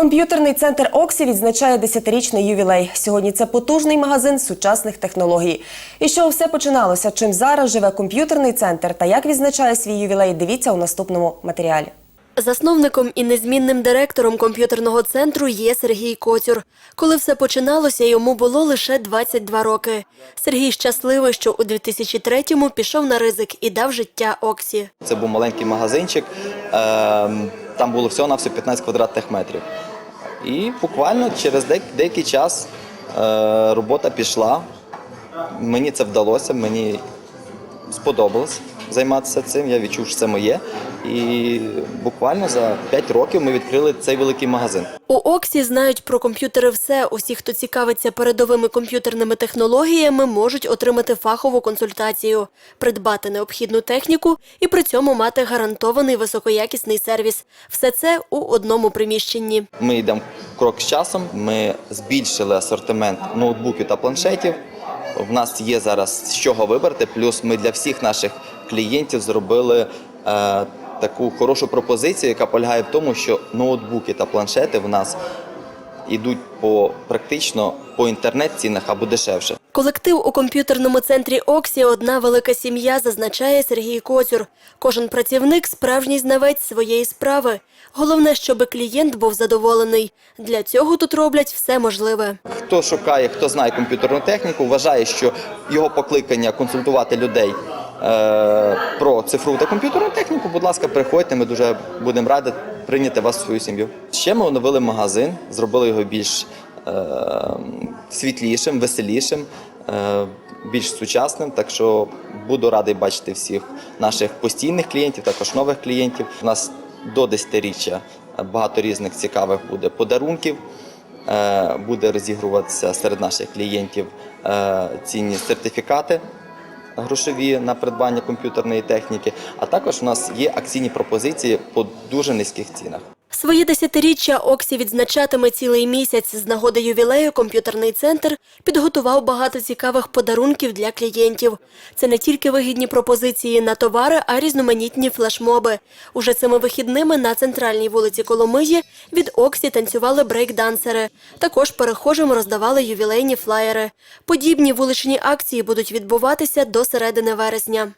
Комп'ютерний центр Оксі відзначає 10-річний ювілей. Сьогодні це потужний магазин сучасних технологій. І що все починалося? Чим зараз живе комп'ютерний центр та як відзначає свій ювілей? Дивіться у наступному матеріалі. Засновником і незмінним директором комп'ютерного центру є Сергій Коцюр. Коли все починалося, йому було лише 22 роки. Сергій щасливий, що у 2003-му пішов на ризик і дав життя Оксі. Це був маленький магазинчик, ем, там було всього на все 15 квадратних метрів. І буквально через деякий час е, робота пішла. Мені це вдалося, мені сподобалось займатися цим. Я відчув, що це моє. І буквально за 5 років ми відкрили цей великий магазин. У Оксі знають про комп'ютери все. Усі, хто цікавиться передовими комп'ютерними технологіями, можуть отримати фахову консультацію, придбати необхідну техніку і при цьому мати гарантований високоякісний сервіс. Все це у одному приміщенні. Ми йдемо крок з часом. Ми збільшили асортимент ноутбуків та планшетів. В нас є зараз з чого вибрати. Плюс ми для всіх наших клієнтів зробили е, таку хорошу пропозицію, яка полягає в тому, що ноутбуки та планшети в нас йдуть по практично по інтернет-цінах або дешевше. Колектив у комп'ютерному центрі Оксі одна велика сім'я, зазначає Сергій Коцюр. Кожен працівник справжній знавець своєї справи. Головне, щоб клієнт був задоволений. Для цього тут роблять все можливе. Хто шукає, хто знає комп'ютерну техніку, вважає, що його покликання консультувати людей е, про цифрову та комп'ютерну техніку, будь ласка, приходьте, ми дуже будемо раді прийняти вас в свою сім'ю. Ще ми оновили магазин, зробили його більш світлішим, веселішим, е, більш сучасним. Так що буду радий бачити всіх наших постійних клієнтів, також нових клієнтів. У нас до 10-річчя багато різних цікавих буде подарунків. Е, буде розігруватися серед наших клієнтів е, цінні сертифікати грошові на придбання комп'ютерної техніки. А також у нас є акційні пропозиції по дуже низьких цінах. Своє десятиріччя Оксі відзначатиме цілий місяць. З нагоди ювілею комп'ютерний центр підготував багато цікавих подарунків для клієнтів. Це не тільки вигідні пропозиції на товари, а й різноманітні флешмоби. Уже цими вихідними на центральній вулиці Коломиї від Оксі танцювали брейк-дансери. Також перехожим роздавали ювілейні флаєри. Подібні вуличні акції будуть відбуватися до середини вересня.